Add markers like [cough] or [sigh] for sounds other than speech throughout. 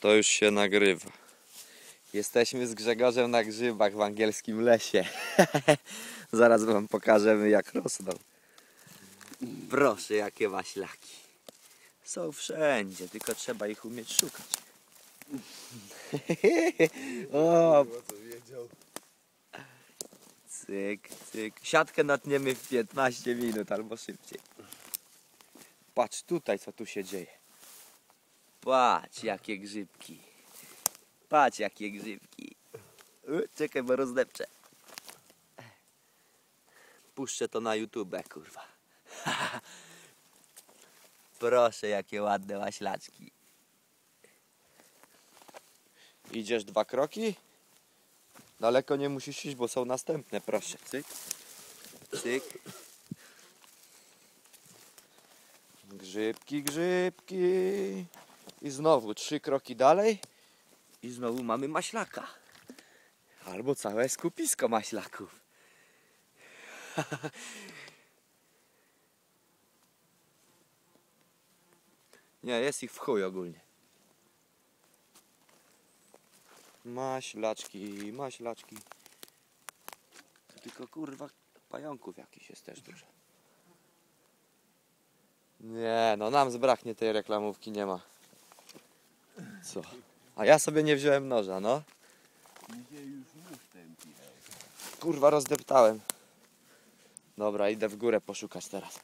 To już się nagrywa. Jesteśmy z Grzegorzem na grzybach w angielskim lesie. [laughs] Zaraz wam pokażemy jak rosną. Proszę, jakie waślaki. Są wszędzie, tylko trzeba ich umieć szukać. [laughs] o, cyk, cyk. Siatkę natniemy w 15 minut albo szybciej. Patrz tutaj, co tu się dzieje. Patrz, jakie grzybki. Patrz, jakie grzybki. Czekaj, bo rozdepczę. Puszczę to na YouTube, kurwa. [laughs] Proszę, jakie ładne maślaczki. Idziesz dwa kroki? Daleko nie musisz iść, bo są następne, proszę. Cyk. Cyk. Grzybki, grzybki. I znowu trzy kroki dalej. I znowu mamy maślaka. Albo całe skupisko maślaków. [laughs] Nie, jest ich w chuj ogólnie. Maślaczki, maślaczki. Tylko kurwa pająków jakiś jest też dużo. Nie, no nam zbraknie tej reklamówki, nie ma. Co? A ja sobie nie wziąłem noża, no. Kurwa, rozdeptałem. Dobra, idę w górę poszukać teraz.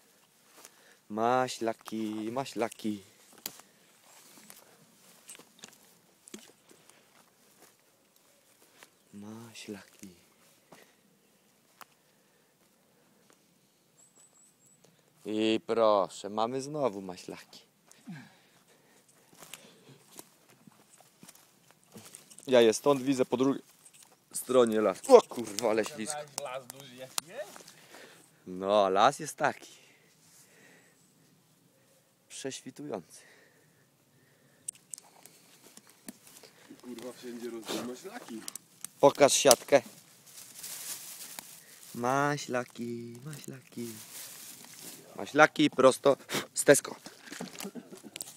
Maślaki, maślaki. Maślaki. I proszę, mamy znowu maślaki. Ja je stąd widzę po drugiej stronie las. O kurwa, ale ślisko. las duży jest? No, las jest taki. Prześwitujący. Kurwa wszędzie rozdają maślaki. Pokaż siatkę. Maślaki, maślaki. Maślaki prosto z Tesco.